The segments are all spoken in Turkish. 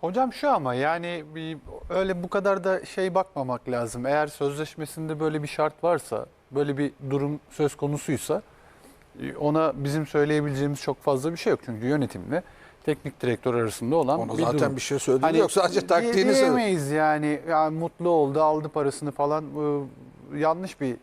Hocam şu ama yani bir, öyle bu kadar da şey bakmamak lazım. Eğer sözleşmesinde böyle bir şart varsa, böyle bir durum söz konusuysa e, ona bizim söyleyebileceğimiz çok fazla bir şey yok. Çünkü yönetimle teknik direktör arasında olan Ona bir zaten durum. bir şey söyledi Hani yok sadece taktiğini söyledi. diyemeyiz yani. yani mutlu oldu, aldı parasını falan. Ee, yanlış bir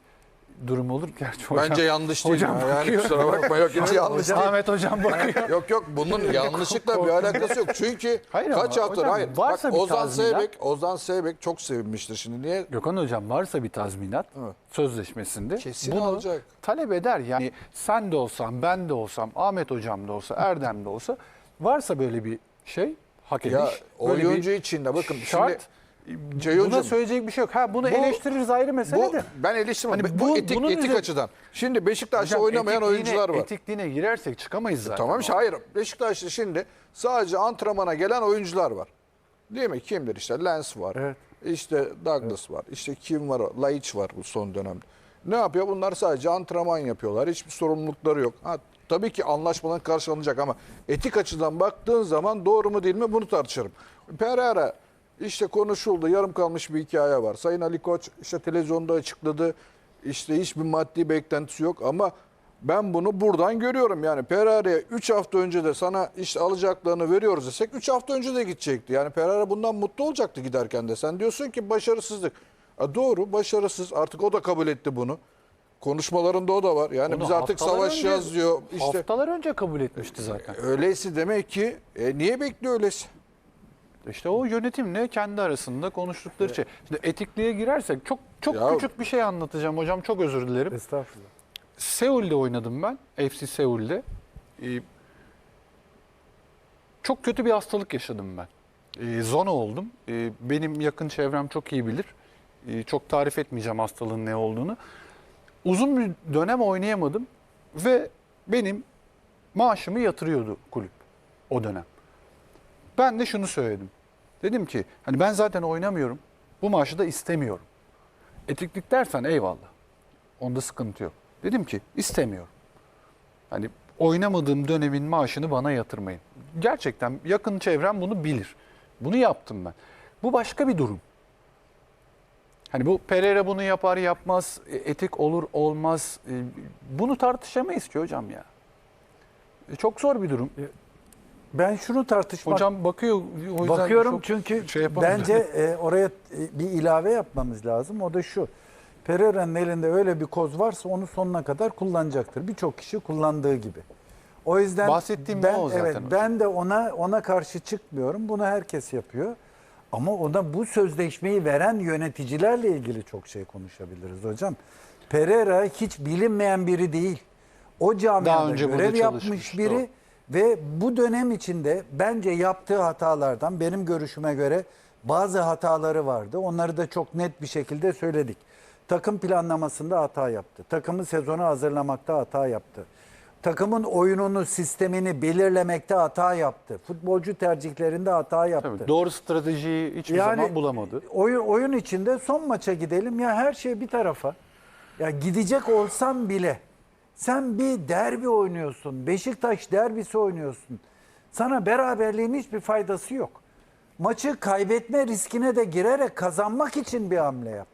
durum olur. Gerçi hocam, Bence yanlış değil. hocam ya. yani bakıyor. kusura bakma yok hiç yanlış değil. Ahmet hocam bakıyor. Yok yok bunun yanlışlıkla bir alakası yok. Çünkü Hayır kaç hafta hocam, hayır. varsa Bak bir Ozan tazminat- Seybek, Ozan Seybek çok sevinmiştir şimdi. Niye? Gökhan hocam varsa bir tazminat Evet. sözleşmesinde Kesin bunu alacak. talep eder. Yani sen de olsam, ben de olsam, Ahmet hocam da olsa, Erdem de olsa varsa böyle bir şey hak ediş. Ya bir oyuncu için de bakın şart. şimdi Ceyhuncuğum, Buna söyleyecek bir şey yok. Ha bunu Bu- eleştiririz ayrı mesele bu de. ben eleştirmem. Hani bu, bu- etik, bunun etik açıdan. Şimdi Beşiktaş'ta Hocam, oynamayan etikliğine- oyuncular var. Etikliğine girersek çıkamayız zaten. Tamam işte hayır. Beşiktaş'ta şimdi sadece antrenmana gelen oyuncular var. Değil mi? Kimdir işte? Lens var. Evet. İşte Douglas var. İşte kim var? Laiç var bu son dönemde. Ne yapıyor? Bunlar sadece antrenman yapıyorlar. Hiçbir sorumlulukları yok. Ha, tabii ki anlaşmadan karşılanacak ama etik açıdan baktığın zaman doğru mu değil mi bunu tartışırım. Pereira işte konuşuldu. Yarım kalmış bir hikaye var. Sayın Ali Koç işte televizyonda açıkladı. İşte hiçbir maddi beklentisi yok ama ben bunu buradan görüyorum. Yani Pereira'ya 3 hafta önce de sana işte alacaklarını veriyoruz desek 3 hafta önce de gidecekti. Yani Pereira bundan mutlu olacaktı giderken de. Sen diyorsun ki başarısızlık. Ha, doğru başarısız artık o da kabul etti bunu. Konuşmalarında o da var. Yani Onu biz artık savaşacağız önce- diyor. İşte Haftalar önce kabul etmişti zaten. öyleyse demek ki e, niye bekliyor öyleyse? İşte o yönetimle kendi arasında konuştukları şey. Şimdi etikliğe girersek çok çok Ya- küçük bir şey anlatacağım hocam. Çok özür dilerim. Estağfurullah. Seul'de oynadım ben. FC Seul'de. Ee, çok kötü bir hastalık yaşadım ben. Ee, zona oldum. Ee, benim yakın çevrem çok iyi bilir. Ee, çok tarif etmeyeceğim hastalığın ne olduğunu. Uzun bir dönem oynayamadım ve benim maaşımı yatırıyordu kulüp o dönem. Ben de şunu söyledim. Dedim ki hani ben zaten oynamıyorum. Bu maaşı da istemiyorum. Etiklik dersen eyvallah. Onda sıkıntı yok. Dedim ki istemiyorum. Hani oynamadığım dönemin maaşını bana yatırmayın. Gerçekten yakın çevrem bunu bilir. Bunu yaptım ben. Bu başka bir durum. Hani bu Pereira bunu yapar yapmaz, e, etik olur olmaz. E, Bunu tartışamayız ki hocam ya. E, Çok zor bir durum. Ben şunu tartışmak Hocam bakıyor o bakıyorum çok çünkü şey bence e, oraya e, bir ilave yapmamız lazım. O da şu. Pereira'nın elinde öyle bir koz varsa onu sonuna kadar kullanacaktır. Birçok kişi kullandığı gibi. O yüzden Bahsettiğim ben o zaten evet hocam. ben de ona ona karşı çıkmıyorum. Bunu herkes yapıyor. Ama ona bu sözleşmeyi veren yöneticilerle ilgili çok şey konuşabiliriz hocam. Pereira hiç bilinmeyen biri değil. O camiada görev yapmış biri doğru. Ve bu dönem içinde bence yaptığı hatalardan benim görüşüme göre bazı hataları vardı. Onları da çok net bir şekilde söyledik. Takım planlamasında hata yaptı. Takımı sezona hazırlamakta hata yaptı. Takımın oyununu, sistemini belirlemekte hata yaptı. Futbolcu tercihlerinde hata yaptı. Tabii, doğru stratejiyi hiçbir zaman bulamadı. Oyun, oyun içinde son maça gidelim ya her şey bir tarafa. Ya gidecek olsam bile sen bir derbi oynuyorsun. Beşiktaş derbisi oynuyorsun. Sana beraberliğin hiçbir faydası yok. Maçı kaybetme riskine de girerek kazanmak için bir hamle yap.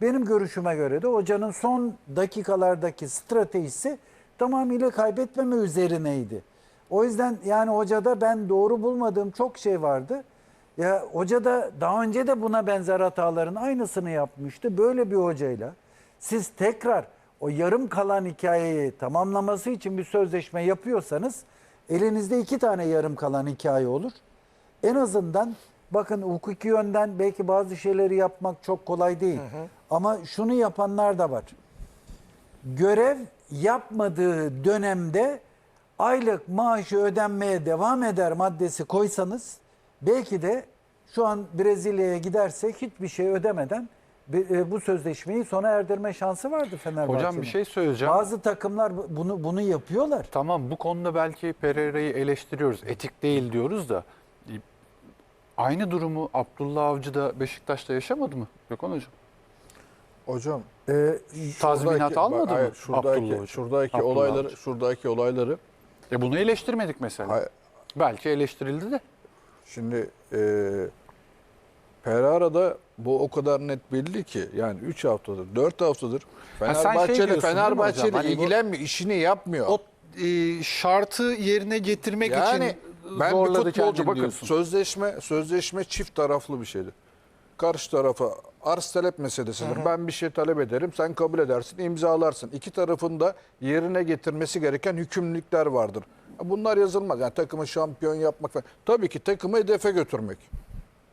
Benim görüşüme göre de hocanın son dakikalardaki stratejisi tamamıyla kaybetmeme üzerineydi. O yüzden yani hocada ben doğru bulmadığım çok şey vardı. Ya hoca da daha önce de buna benzer hataların aynısını yapmıştı. Böyle bir hocayla siz tekrar o yarım kalan hikayeyi tamamlaması için bir sözleşme yapıyorsanız elinizde iki tane yarım kalan hikaye olur. En azından bakın hukuki yönden belki bazı şeyleri yapmak çok kolay değil. Ama şunu yapanlar da var. Görev yapmadığı dönemde aylık maaşı ödenmeye devam eder maddesi koysanız belki de şu an Brezilya'ya gidersek hiçbir şey ödemeden bu sözleşmeyi sona erdirme şansı vardı Fenerbahçe'nin. Hocam bir şey söyleyeceğim. Bazı takımlar bunu bunu yapıyorlar. Tamam bu konuda belki Pereira'yı eleştiriyoruz. Etik değil diyoruz da e, aynı durumu Abdullah Avcı da Beşiktaş'ta yaşamadı mı? Gökhan Hocam. Hocam Ee, Tazminat almadı bak, hayır, mı Şuradaki, Abdullah şuradaki Abdullah olayları, Hoca. şuradaki olayları E bunu eleştirmedik mesela. Hayır. Belki eleştirildi de. Şimdi e, Ferrara'da bu o kadar net belli ki yani 3 haftadır, 4 haftadır sen şey Fenerbahçe'yle Fenerbahçe'yle? Hani bu- ilgilenmiyor, işini yapmıyor. O e, şartı yerine getirmek yani için ben bir zorladı futbolcu kendini bakın diyorsun. sözleşme sözleşme çift taraflı bir şeydir. Karşı tarafa arz talep meselesidir. Ben bir şey talep ederim, sen kabul edersin, imzalarsın. İki tarafın da yerine getirmesi gereken hükümlülükler vardır. Bunlar yazılmaz. Yani takımı şampiyon yapmak falan. Tabii ki takımı hedefe götürmek.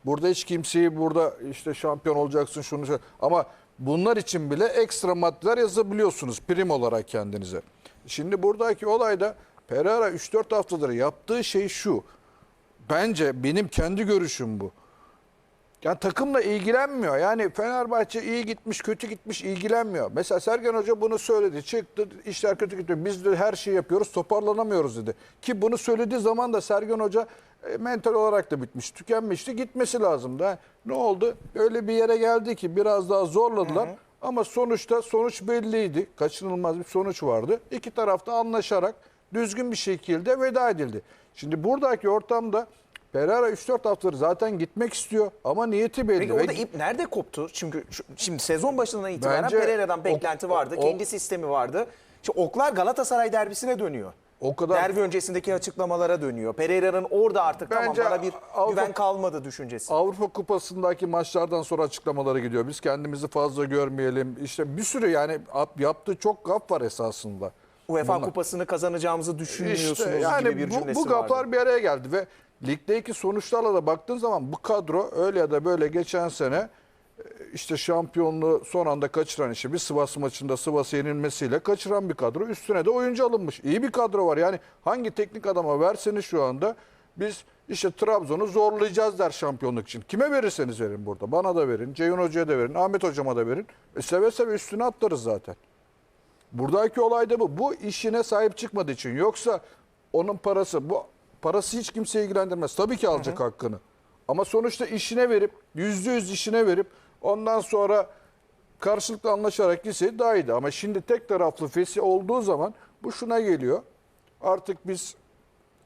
Burada hiç kimseyi burada işte şampiyon olacaksın şunu ama bunlar için bile ekstra maddeler yazabiliyorsunuz prim olarak kendinize. Şimdi buradaki olayda Pereira 3-4 haftadır yaptığı şey şu. Bence benim kendi görüşüm bu. Yani takımla ilgilenmiyor. Yani Fenerbahçe iyi gitmiş, kötü gitmiş ilgilenmiyor. Mesela Sergen Hoca bunu söyledi. Çıktı, işler kötü gidiyor. Biz de her şeyi yapıyoruz, toparlanamıyoruz dedi. Ki bunu söylediği zaman da Sergen Hoca e, mental olarak da bitmiş, tükenmişti. Gitmesi lazımdı. Ha, Ne oldu? Öyle bir yere geldi ki biraz daha zorladılar. Ama sonuçta sonuç belliydi. Kaçınılmaz bir sonuç vardı. İki tarafta anlaşarak düzgün bir şekilde veda edildi. Şimdi buradaki ortamda Pereira 3-4 haftadır zaten gitmek istiyor ama niyeti belli. Peki orada ip nerede koptu? Çünkü şu- şimdi sezon başından itibaren Bence Pereira'dan beklenti vardı. o- kendi sistemi vardı. Şimdi oklar Galatasaray derbisine dönüyor. O kadar- Derbi öncesindeki açıklamalara dönüyor. Pereira'nın orada artık Bence tamam bana bir Avrupa- güven kalmadı düşüncesi. Avrupa Kupası'ndaki maçlardan sonra açıklamaları gidiyor. Biz kendimizi fazla görmeyelim. İşte bir sürü yani ap- yaptığı çok gaf var esasında. UEFA Bunlar. kupasını kazanacağımızı düşünmüyorsunuz İşte yani gibi bir bu, cümlesi bu gaflar vardı. bir araya geldi ve ligdeki sonuçlarla da baktığın zaman bu kadro öyle ya da böyle geçen sene e, işte şampiyonluğu son anda kaçıran işte bir Sivas maçında Sivas'a yenilmesiyle kaçıran bir kadro. Üstüne de oyuncu alınmış. İyi bir kadro var. Yani hangi teknik adama verseniz şu anda biz işte Trabzon'u zorlayacağız der şampiyonluk için. Kime verirseniz verin burada. Bana da verin, Ceyhun Hoca'ya da verin, Ahmet Hocama da verin. E seve seve üstüne atlarız zaten. Buradaki olay da bu. Bu işine sahip çıkmadığı için. Yoksa onun parası, bu parası hiç kimseyi ilgilendirmez. Tabii ki alacak hakkını. Ama sonuçta işine verip, yüzde yüz işine verip ondan sonra karşılıklı anlaşarak gitse daha iyiydi. Ama şimdi tek taraflı fesi olduğu zaman bu şuna geliyor. Artık biz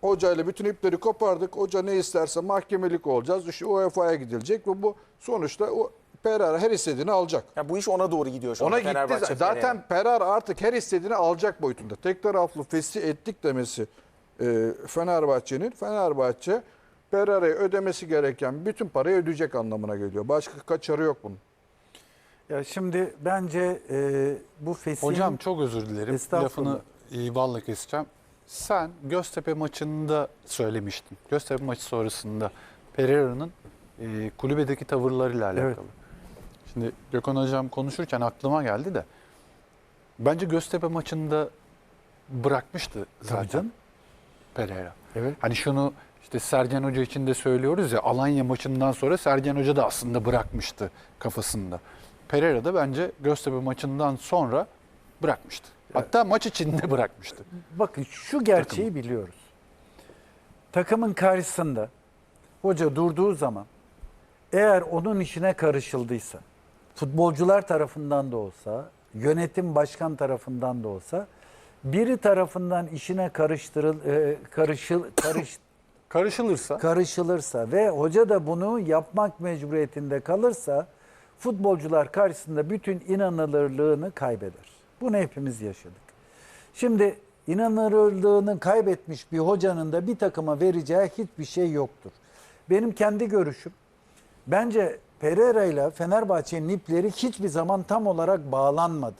hocayla bütün ipleri kopardık. Hoca ne isterse mahkemelik olacağız. İşte UEFA'ya gidilecek ve bu sonuçta o Pereira her istediğini alacak. Ya bu iş ona doğru gidiyor şu Ona anda gitti. Zaten. Pereira artık her istediğini alacak boyutunda. Tek taraflı fesi ettik demesi e, Fenerbahçe'nin. Fenerbahçe Pereira'ya ödemesi gereken bütün parayı ödeyecek anlamına geliyor. Başka kaçarı yok bunun. Ya şimdi bence e, bu fesin Hocam çok özür dilerim. Estağfurullah. Lafını e, balla keseceğim. Sen Göztepe maçında söylemiştin. Göztepe maçı sonrasında Pereira'nın e, kulübedeki tavırlarıyla alakalı. Evet. Şimdi Gökhan Hocam konuşurken aklıma geldi de bence Göztepe maçında bırakmıştı zaten canım. Pereira. Evet. Hani şunu işte Sergen Hoca için de söylüyoruz ya Alanya maçından sonra Sergen Hoca da aslında bırakmıştı kafasında. Pereira da bence Göztepe maçından sonra bırakmıştı. Hatta maç içinde bırakmıştı. Bakın şu gerçeği biliyoruz. Takımın karşısında hoca durduğu zaman eğer onun işine karışıldıysa, futbolcular tarafından da olsa, yönetim başkan tarafından da olsa, biri tarafından işine karıştırıl e, karışıl karış Karışılırsa karışılırsa ve hoca da bunu yapmak mecburiyetinde kalırsa futbolcular karşısında bütün inanılırlığını kaybeder. Bunu hepimiz yaşadık. Şimdi inanılırlığını kaybetmiş bir hocanın da bir takıma vereceği hiçbir şey yoktur. Benim kendi görüşüm bence Pereira ile Fenerbahçe'nin ipleri hiçbir zaman tam olarak bağlanmadı.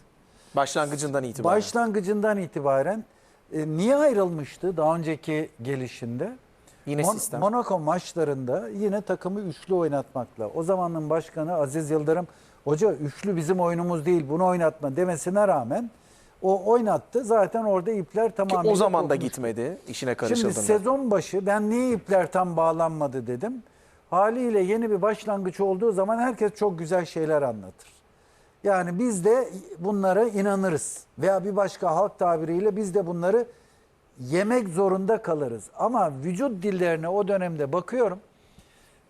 Başlangıcından itibaren. Başlangıcından itibaren e, niye ayrılmıştı daha önceki gelişinde? Yine Mon- sistem. Monaco maçlarında yine takımı üçlü oynatmakla. O zamanın başkanı Aziz Yıldırım hoca üçlü bizim oyunumuz değil bunu oynatma demesine rağmen o oynattı. Zaten orada ipler Ki tamamıyla o zaman da gitmedi işine Şimdi karışıldığında. sezon başı ben niye ipler tam bağlanmadı dedim. Haliyle yeni bir başlangıç olduğu zaman herkes çok güzel şeyler anlatır. Yani biz de bunlara inanırız. Veya bir başka halk tabiriyle biz de bunları yemek zorunda kalırız. Ama vücut dillerine o dönemde bakıyorum.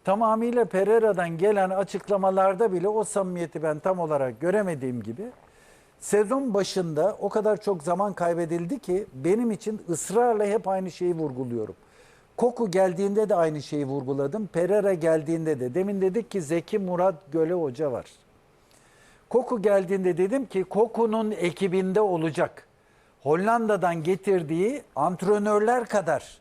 Tamamıyla Pereira'dan gelen açıklamalarda bile o samimiyeti ben tam olarak göremediğim gibi sezon başında o kadar çok zaman kaybedildi ki benim için ısrarla hep aynı şeyi vurguluyorum. Koku geldiğinde de aynı şeyi vurguladım. Pereira geldiğinde de. Demin dedik ki Zeki Murat Göle Hoca var. Koku geldiğinde dedim ki Koku'nun ekibinde olacak. Hollanda'dan getirdiği antrenörler kadar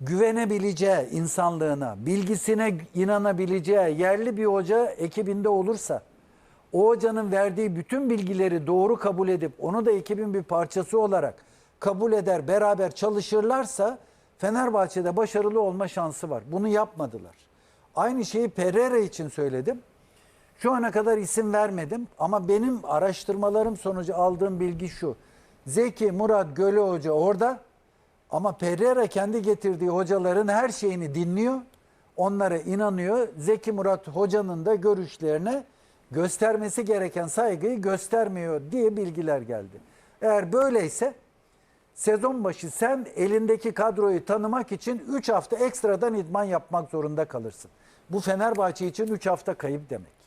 güvenebileceği insanlığına, bilgisine inanabileceği yerli bir hoca ekibinde olursa o hocanın verdiği bütün bilgileri doğru kabul edip onu da ekibin bir parçası olarak kabul eder, beraber çalışırlarsa Fenerbahçe'de başarılı olma şansı var. Bunu yapmadılar. Aynı şeyi Pereira için söyledim. Şu ana kadar isim vermedim ama benim araştırmalarım sonucu aldığım bilgi şu. Zeki Murat Göle Hoca orada ama Pereira kendi getirdiği hocaların her şeyini dinliyor. Onlara inanıyor. Zeki Murat Hoca'nın da görüşlerine göstermesi gereken saygıyı göstermiyor diye bilgiler geldi. Eğer böyleyse sezon başı sen elindeki kadroyu tanımak için 3 hafta ekstradan idman yapmak zorunda kalırsın. Bu Fenerbahçe için 3 hafta kayıp demek.